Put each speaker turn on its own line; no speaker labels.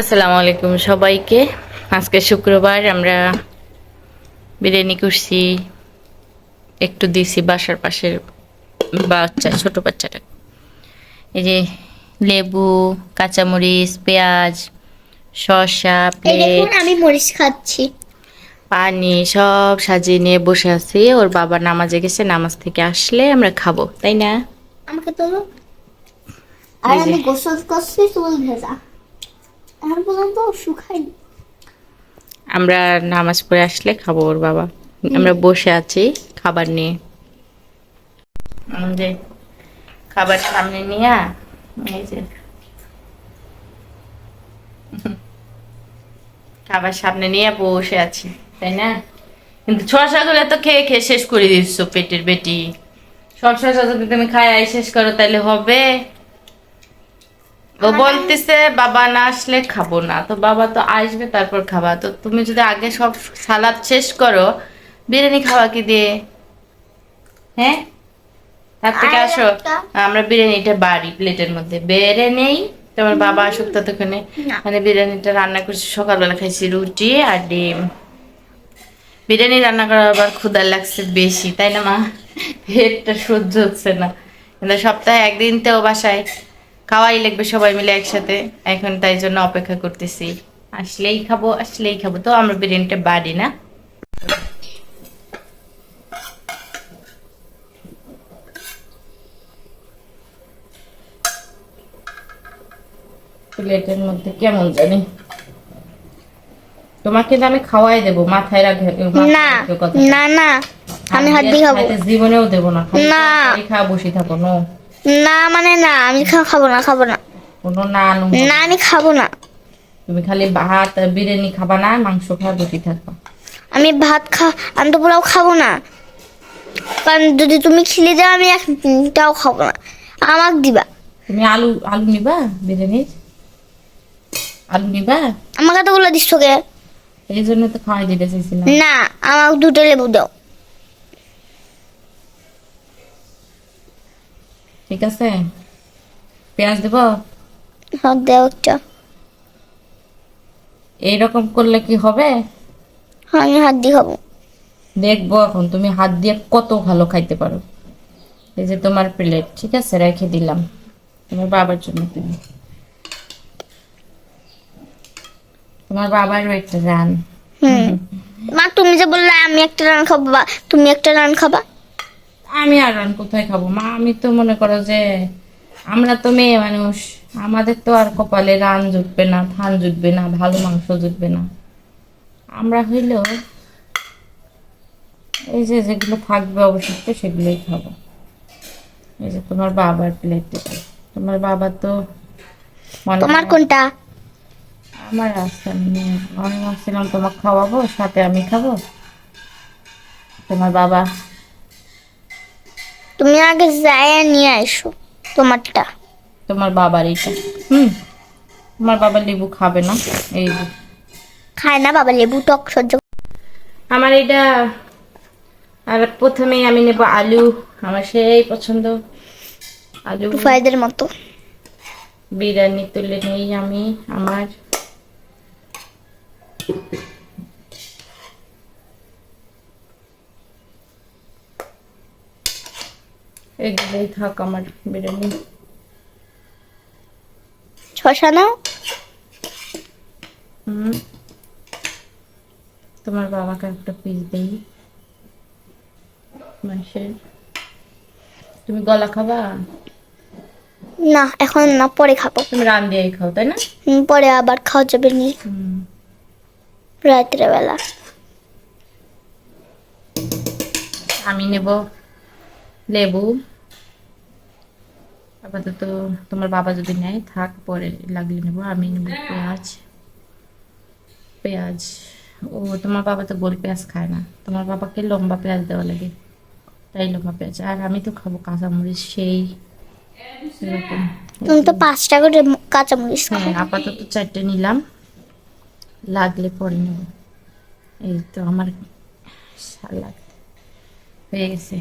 আসসালামু আলাইকুম সবাইকে। আজকে শুক্রবার আমরা বিরিয়ানি করছি একটু দিছি বাসার পাশের বাচ্চা ছোট বাচ্চাটা। এই যে লেবু কাঁচামরিচ পেঁয়াজ শসা প্লেট
আমি মরিচ খাচ্ছি।
পানি সব সাজিয়ে নিয়ে বসে আছি। ওর বাবা নামাজে গেছে নামাজ থেকে আসলে আমরা খাব তাই না?
আমাকে তোলো। আর আমি গোসল করছি চুল ভেজা। এখন পর্যন্ত শুকাইনি
আমরা নামাজ পড়ে আসলে খাব ওর বাবা। আমরা বসে আছি খাবার নিয়ে। যে খাবার সামনে নিয়ে এই যে। খাবার সামনে নিয়ে বসে আছি তাই না? কিন্তু শশাগুলো তো খেয়ে খেয়ে শেষ করে দিচ্ছ পেটের বেটি। সব শশা যদি তুমি খায় শেষ করো তাহলে হবে। ও বলতেছে বাবা না আসলে খাব না। তো বাবা তো আসবে তারপর খাবা। তো তুমি যদি আগে সব সালাদ শেষ করো বিরিয়ানি খাওয়া কি দিয়ে? হ্যাঁ? তার থেকে আসো। আমরা বিরিয়ানিটা বাড়ি প্লেটের মধ্যে। বেড়ে নেই। তোমার বাবা আসুক ততক্ষণে। মানে বিরিয়ানিটা রান্না করছি সকালবেলা খাইছি রুটি আর ডিম। বিরিয়ানি রান্না করার আবার ক্ষুদা লাগছে বেশি তাই না মা? পেটটা সহ্য হচ্ছে না। কিন্তু সপ্তাহে একদিন তো বাসায়। খাওয়াই লাগবে সবাই মিলে একসাথে। এখন তাই জন্য অপেক্ষা করতেছি। আসলেই খাব আসলেই খাব। তো আমরা বিরিয়ানিটা বাড়ি না? প্লেটের মধ্যে কেমন জানি? তোমাকে তো আমি খাওয়াই দেবো মাথায় রাখবে
না না না আমি হাত দিয়ে খাব।
জীবনেও দেবো না
না।
খালি বসে থাকো নো।
না মানে না আমি খাব না খাব না।
কোনো না না
আমি খাব না।
তুমি খালি ভাত বিরিয়ানি খাবা না মাংস খাওয়া বসে থাকবা।
আমি ভাত খা আমি তো পোলাও খাব না। কারণ যদি তুমি খিলে দাও আমি একটাও খাব না। আমাকে দিবা।
তুমি আলু আলু নিবা বিরিয়ানির আলু নিবা?
আমাকে তো গুলো দিচ্ছ কে?
এই জন্য তো খাওয়াই দিতে চাইছিলাম।
না আমাকে দুটো লেবু দাও।
ঠিক আছে? পেঁয়াজ দেব?
হ্যাঁ দেও একটা।
এইরকম করলে কি হবে?
হ্যাঁ, আমি হাত দিয়ে খাব।
দেখব এখন তুমি হাত দিয়ে কত ভালো খাইতে পারো। এই যে তোমার প্লেট ঠিক আছে? রেখে দিলাম। তোমার বাবার জন্য তুমি তোমার বাবারও একটা রান।
হুম। মা তুমি যে বললে আমি একটা রান খাব বা তুমি একটা রান খাবা।
আমি আর রান কোথায় খাব? মা আমি তো মনে করো যে আমরা তো মেয়ে মানুষ। আমাদের তো আর কপালে রান জুটবে না ধান জুটবে না ভালো মাংস জুটবে না। আমরা হইলেও এই যে যেগুলো থাকবে অবশিষ্ট সেগুলোই খাব। এই যে তোমার বাবার প্লেট তোমার বাবা তো
তোমার কোনটা?
আমার আমি আমি ভাবছিলাম তোমাকে খাওয়াবো সাথে আমি খাব। তোমার বাবা
তুমি আগে যাই নিয়ে আসো তোমারটা।
তোমার বাবার এইটা। হুম তোমার বাবা লেবু খাবে না? এই
খায় না বাবা লেবু টক সহ্য
আমার এটা আর প্রথমেই আমি নেব আলু। আমার সেই পছন্দ। আলু
টুফাইদের মতো।
বিরিয়ানি তুলে নেই আমি আমার। এগুলোই থাক আমার বিরিয়ানি।
শশা নাও।
হুম। তোমার বাবাকে একটা পিস দেই। মাসের। তুমি গলা খাবা?
না এখন না পরে খাব।
তুমি রান দিয়েই খাও তাই না?
হুম, পরে আবার খাওয়া যাবে নি
হুম।
রাত্রে
আমি নেব। লেবু। আপাতত তোমার বাবা যদি নেয় থাক পরে লাগিয়ে নেব আমি নেব পেঁয়াজ। পেঁয়াজ। ও তোমার বাবা তো গোল পেঁয়াজ খায় না। তোমার বাবাকে লম্বা পেঁয়াজ দেওয়া লাগে। তাই লম্বা পেঁয়াজ। আর আমি তো খাব কাঁচামরিচ সেই এরকম।
তুমি তো পাঁচটা করে কাঁচামরিচ
হ্যাঁ আপাতত চারটে নিলাম। লাগলে পরে নেব। এই তো আমার হয়ে গেছে।